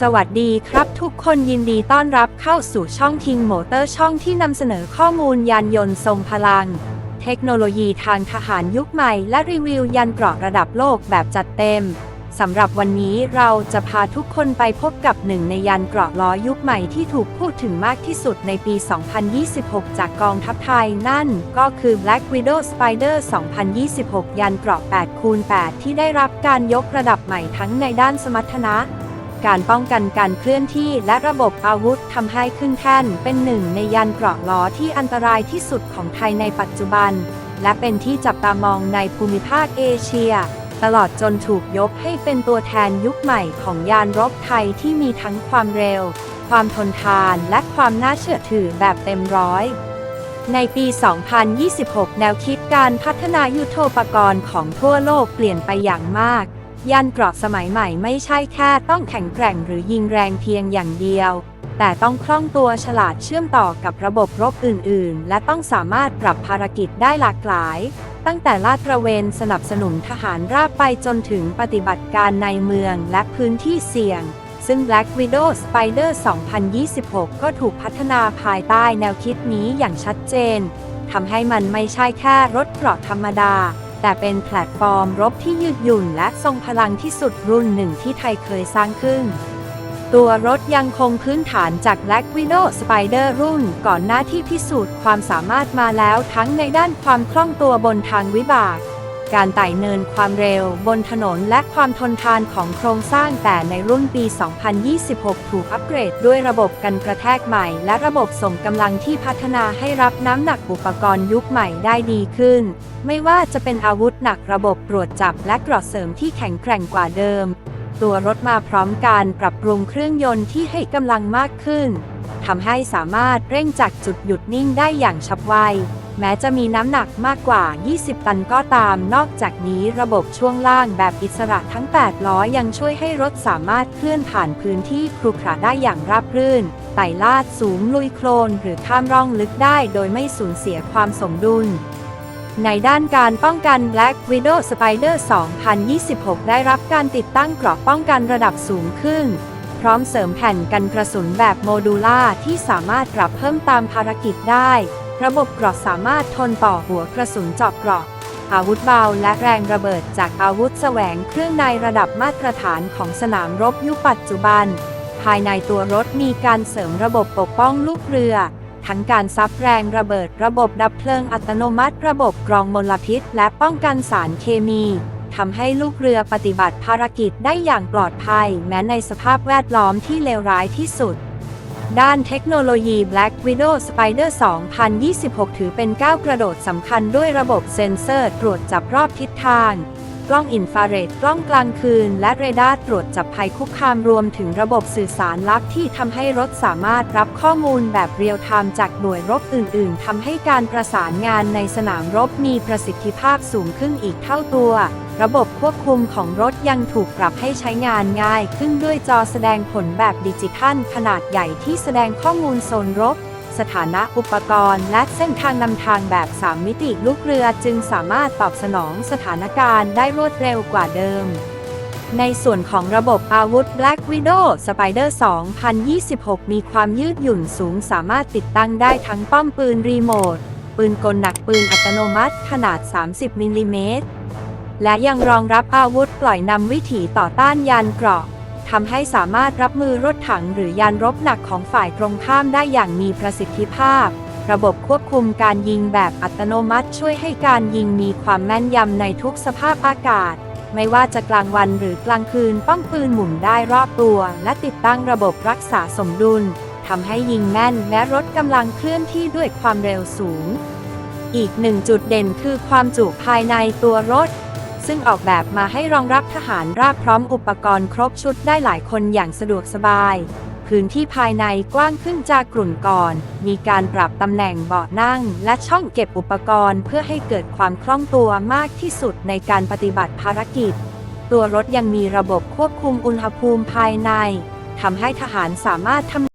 สวัสดีครับทุกคนยินดีต้อนรับเข้าสู่ช่องทิงโมเตอร์ช่องที่นำเสนอข้อมูลยานยนต์ทรงพลัง เทคโนโลยีทางทหารยุคใหม่ และรีวิวยันเกราะระดับโลกแบบจัดเต็มสำหรับวันนี้เราจะพาทุกคนไปพบกับหนึ่งในยันเกราะล้อยุคใหม่ที่ถูกพูดถึงมากที่สุดในปี 2026 จากกองทัพไทยนั่นก็คือ Black Widow Spider 2026ยันเกราะ8คูณ8ที่ได้รับการยกระดับใหม่ทั้งในด้านสมรรถนะ การป้องกันการเคลื่อนที่และระบบอาวุธทำให้ขึ้นแท่นเป็นหนึ่งในยันเกราะล้อที่อันตรายที่สุดของไทยในปัจจุบัน และเป็นที่จับตามองในภูมิภาคเอเชีย ตลอดจนถูกยกให้เป็นตัวแทนยุคใหม่ของยานรบไทยที่มีทั้งความเร็ว ความทนทานและความน่าเชื่อถือแบบเต็มร้อยในปี 2026 แนวคิดการพัฒนายุทโธปกรณ์ของทั่วโลกเปลี่ยนไปอย่างมาก ยันเกราะสมัยใหม่ไม่ใช่แค่ต้องแข็งแกร่งหรือยิงแรงเพียงอย่างเดียว แต่ต้องคล่องตัวฉลาดเชื่อมต่อกับระบบรบอื่น ๆ และต้องสามารถปรับภารกิจได้หลากหลาย ตั้งแต่ลาดตระเวนสนับสนุนทหารราบไปจนถึงปฏิบัติการในเมืองและพื้นที่เสี่ยง ซึ่ง Black Widow Spider 2026 ก็ถูกพัฒนาภายใต้แนวคิดนี้อย่างชัดเจนทำให้มันไม่ใช่แค่รถเกราะธรรมดา แต่เป็นแพลตฟอร์มรบที่ยืดหยุ่นและทรงพลังที่สุดรุ่นหนึ่งที่ไทยเคยสร้างขึ้น ตัวรถยังคงพื้นฐานจาก Black Widow Spider รุ่นก่อนหน้าที่พิสูจน์ความสามารถมาแล้วทั้งในด้านความคล่องตัวบนทางวิบาก การไต่เนินความเร็วบนถนนและความทนทานของโครงสร้างแต่ในรุ่นปี 2026 ถูกอัปเกรดด้วยระบบกันกระแทกใหม่ และระบบส่งกำลังที่พัฒนาให้รับน้ำหนักอุปกรณ์ยุคใหม่ได้ดีขึ้น ไม่ว่าจะเป็นอาวุธหนักระบบตรวจจับและเกราะเสริมที่แข็งแกร่งกว่าเดิม ตัวรถมาพร้อมการปรับปรุงเครื่องยนต์ที่ให้กำลังมากขึ้นทำให้สามารถเร่งจากจุดหยุดนิ่งได้อย่างฉับไว แม้จะมีน้ำหนักมากกว่า 20 ตันก็ตาม นอกจากนี้ระบบช่วงล่างแบบอิสระทั้ง 8 ล้อยังช่วยให้รถสามารถเคลื่อนผ่านพื้นที่ครุขระได้อย่างราบรื่น ไต่ลาดสูงลุยโคลน หรือข้ามร่องลึกได้โดยไม่สูญเสียความสมดุลในด้านการป้องกัน Black Widow Spider 2026 ได้รับการติดตั้งกราะป้องกันระดับสูงขึ้น พร้อมเสริมแผ่นกันกระสุนแบบโมดูล่าที่สามารถปรับเพิ่มตามภารกิจได้ ระบบเกราะสามารถทนต่อหัวกระสุนเจาะเกราะ อาวุธเบาและแรงระเบิดจากอาวุธแสวงเครื่องในระดับมาตรฐานของสนามรบยุคปัจจุบัน ภายในตัวรถมีการเสริมระบบปกป้องลูกเรือ ทั้งการซับแรงระเบิดระบบดับเพลิงอัตโนมัติ ระบบกรองมลพิษ และป้องกันสารเคมีทำให้ลูกเรือปฏิบัติภารกิจได้อย่างปลอดภัย แม้ในสภาพแวดล้อมที่เลวร้ายที่สุด ด้านเทคโนโลยี Black Widow Spider 2026 ถือเป็นก้าวกระโดดสำคัญด้วยระบบเซ็นเซอร์ตรวจจับรอบทิศทาง กล้องอินฟราเรด กล้องกลางคืน และเรดาร์ตรวจจับภัยคุกคามรวมถึงระบบสื่อสารลับที่ทำให้รถสามารถรับข้อมูลแบบเรียลไทม์จากหน่วยรบอื่น ๆทำให้การประสานงานในสนามรบมีประสิทธิภาพสูงขึ้นอีกเท่าตัว ระบบควบคุมของรถยังถูกปรับให้ใช้งานง่ายขึ้นด้วยจอแสดงผลแบบดิจิทัลขนาดใหญ่ที่แสดงข้อมูลโซนรบ สถานะอุปกรณ์ และเส้นทางนำทางแบบ 3 มิติลูกเรือจึงสามารถตอบสนองสถานการณ์ได้รวดเร็วกว่าเดิมในส่วนของระบบอาวุธ Black Widow Spider 2026 มีความยืดหยุ่นสูงสามารถติดตั้งได้ทั้งป้อมปืนรีโมท ปืนกลหนักปืนอัตโนมัติขนาด 30มิลลิเมตร และยังรองรับอาวุธปล่อยนำวิถีต่อต้านยานเกราะทำให้สามารถรับมือรถถังหรือยานรบหนักของฝ่ายตรงข้ามได้อย่างมีประสิทธิภาพ ระบบควบคุมการยิงแบบอัตโนมัติช่วยให้การยิงมีความแม่นยำในทุกสภาพอากาศ ไม่ว่าจะกลางวันหรือกลางคืนป้องปืนหมุนได้รอบตัว และติดตั้งระบบรักษาสมดุลทำให้ยิงแม่นและรถกำลังเคลื่อนที่ด้วยความเร็วสูง อีกหนึ่งจุดเด่นคือความจุภายในตัวรถ ซึ่งออกแบบมาให้รองรับทหารราบพร้อมอุปกรณ์ครบชุดได้หลายคนอย่างสะดวกสบาย พื้นที่ภายในกว้างขึ้นจากกลุ่นก่อน มีการปรับตำแหน่งเบาะนั่ง และช่องเก็บอุปกรณ์เพื่อให้เกิดความคล่องตัวมากที่สุดในการปฏิบัติภารกิจ ตัวรถยังมีระบบควบคุมอุณหภูมิภายในทำให้ทหารสามารถทำ